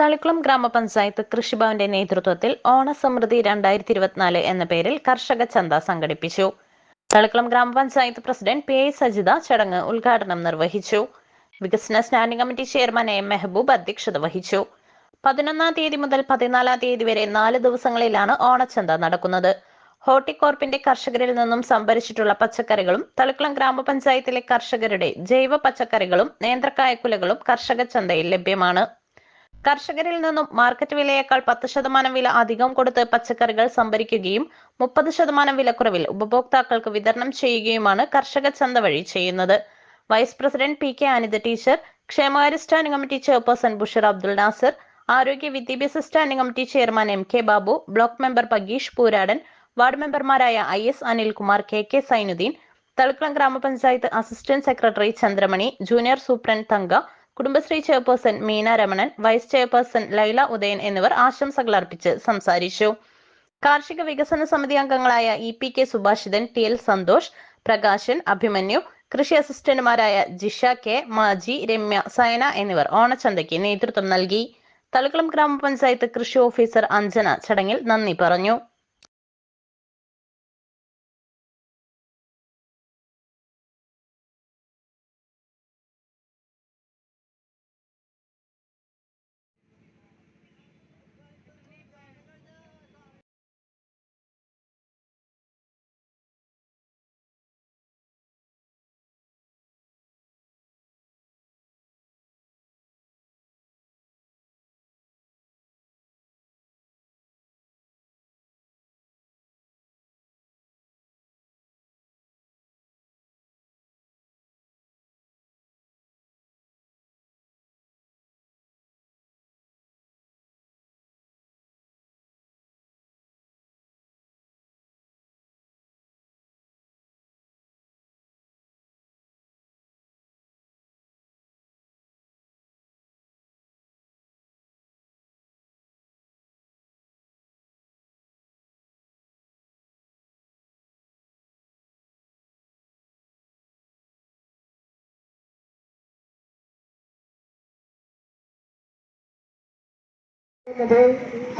തളിക്കുളം ഗ്രാമപഞ്ചായത്ത് കൃഷിഭവന്റെ നേതൃത്വത്തിൽ ഓണസമൃദ്ധി രണ്ടായിരത്തി ഇരുപത്തിനാല് എന്ന പേരിൽ കർഷക ചന്ത സംഘടിപ്പിച്ചു. തളിക്കുളം ഗ്രാമപഞ്ചായത്ത് പ്രസിഡന്റ് പി ഐ സജിത ചടങ്ങ് ഉദ്ഘാടനം നിർവഹിച്ചു. വികസന standing committee chairman M Mehboob അധ്യക്ഷത വഹിച്ചു. പതിനൊന്നാം തീയതി മുതൽ പതിനാലാം തീയതി വരെ നാല് ദിവസങ്ങളിലാണ് ഓണച്ചന്ത നടക്കുന്നത്. ഹോർട്ടികോർപ്പിന്റെ കർഷകരിൽ നിന്നും സംഭരിച്ചിട്ടുള്ള പച്ചക്കറികളും തളിക്കുളം ഗ്രാമപഞ്ചായത്തിലെ കർഷകരുടെ ജൈവ പച്ചക്കറികളും നേന്ത്രക്കായക്കുലകളും കർഷക ചന്തയിൽ ലഭ്യമാണ്. കർഷകരിൽ നിന്നും മാർക്കറ്റ് വിലയേക്കാൾ പത്ത് ശതമാനം വില അധികം കൊടുത്ത് പച്ചക്കറികൾ സംഭരിക്കുകയും മുപ്പത് ശതമാനം വിലക്കുറവിൽ ഉപഭോക്താക്കൾക്ക് വിതരണം ചെയ്യുകയുമാണ് കർഷക ചന്ത വഴി ചെയ്യുന്നത്. Vice president P K Anitha teacher ക്ഷേമകാര്യ standing committee chairperson Bushar Abdul Nasar ആരോഗ്യ വിദ്യാഭ്യാസ standing committee chairman M K Babu block member Pageesh Pooradan ward മെമ്പർമാരായ I S Anilkumar K K Sainuddin Thalikulam ഗ്രാമപഞ്ചായത്ത് assistant secretary Chandramani junior superintendent Thanka Kudumbashree chairperson Meena Ramanan vice chairperson Laila Udayan എന്നിവർ ആശംസകൾ അർപ്പിച്ച് സംസാരിച്ചു. കാർഷിക വികസന സമിതി അംഗങ്ങളായ E P K Subhashithan T L Santhosh Prakashan Abhimanyu കൃഷി അസിസ്റ്റന്റുമാരായ ജിഷ കെ മാജി രമ്യ സയന എന്നിവർ ഓണച്ചന്തയ്ക്ക് നേതൃത്വം നൽകി. തളിക്കുളം ഗ്രാമപഞ്ചായത്ത് കൃഷി ഓഫീസർ അഞ്ജന ചടങ്ങിൽ നന്ദി പറഞ്ഞു.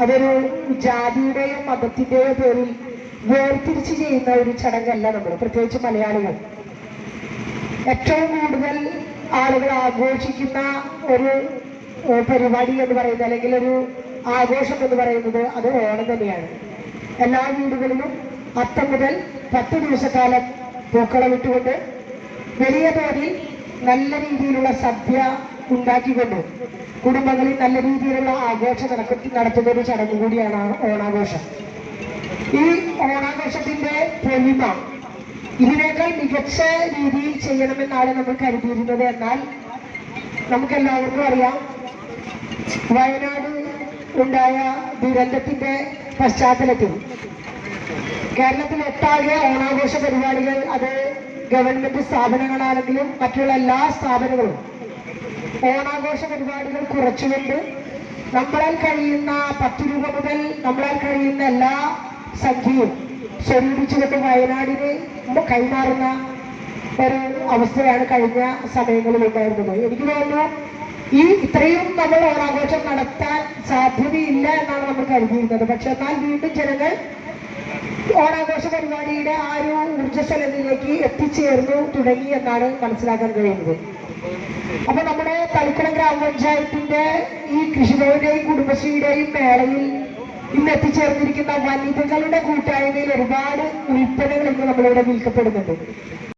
അതൊരു ജാതിയുടെയോ മതത്തിന്റെയോ പേരിൽ വേർതിരിച്ച് ചെയ്യുന്ന ഒരു ചടങ്ങല്ല നമ്മൾ പ്രത്യേകിച്ച് മലയാളികൾ. ഏറ്റവും കൂടുതൽ ആളുകൾ ആഘോഷിക്കുന്ന ഒരു പരിപാടി എന്ന് പറയുന്നത് അല്ലെങ്കിൽ ഒരു ആഘോഷം എന്ന് പറയുന്നത് അത് ഓണം തന്നെയാണ്. എല്ലാ വീടുകളിലും അത്തം മുതൽ പത്ത് ദിവസക്കാലം പൂക്കളം ഇട്ടുകൊണ്ട് വലിയ തോതിൽ നല്ല രീതിയിലുള്ള സദ്യ ഉണ്ടാക്കിക്കൊണ്ട് കുടുംബങ്ങളിൽ നല്ല രീതിയിലുള്ള ആഘോഷം നടത്തുന്ന ഒരു ചടങ്ങ് കൂടിയാണ് ഓണാഘോഷം. ഈ ഓണാഘോഷത്തിന്റെ പൊലിമ ഇതിനേക്കാൾ മികച്ച രീതിയിൽ ചെയ്യണമെന്നാണ് നമ്മൾ കരുതിയിരുന്നത്. എന്നാൽ നമുക്ക് എല്ലാവർക്കും അറിയാം വയനാട് ഉണ്ടായ ദുരന്തത്തിന്റെ പശ്ചാത്തലത്തിൽ കേരളത്തിൽ ഒട്ടാകെ ഓണാഘോഷ പരിപാടികൾ അത് ഗവൺമെന്റ് സ്ഥാപനങ്ങളാണെങ്കിലും മറ്റുള്ള എല്ലാ സ്ഥാപനങ്ങളും ഓണാഘോഷ പരിപാടികൾ കുറച്ചുകൊണ്ട് നമ്മളാൽ കഴിയുന്ന പത്ത് രൂപ മുതൽ നമ്മളാൽ കഴിയുന്ന എല്ലാ സംഖ്യയും സ്വരൂപിച്ചുകൊണ്ട് വയനാടിന് കൈമാറുന്ന ഒരു അവസ്ഥയാണ് കഴിഞ്ഞ സമയങ്ങളിൽ ഉണ്ടായിരുന്നത്. എനിക്ക് തോന്നുന്നു ഈ ഇത്രയും നമ്മൾ ഓണാഘോഷം നടത്താൻ സാധ്യതയില്ല എന്നാണ് നമ്മൾ കരുതിയിരുന്നത്. പക്ഷെ എന്നാൽ വീണ്ടും ജനങ്ങൾ ഓണാഘോഷ പരിപാടിയുടെ ആ ഒരു ഊർജസ്വലതയിലേക്ക് എത്തിച്ചേർന്നു തുടങ്ങി എന്നാണ് മനസ്സിലാക്കാൻ കഴിയുന്നത്. അപ്പൊ നമ്മുടെ തളിക്കുളം ഗ്രാമപഞ്ചായത്തിന്റെ ഈ കൃഷിഭവന്റെയും കുടുംബശ്രീയുടെയും മേളയിൽ ഇന്ന് എത്തിച്ചേർന്നിരിക്കുന്ന വനിതകളുടെ കൂട്ടായ്മയിൽ ഒരുപാട് ഉൽപ്പന്നങ്ങൾ ഇന്ന് നമ്മളിവിടെ വിൽക്കപ്പെടുന്നുണ്ട്.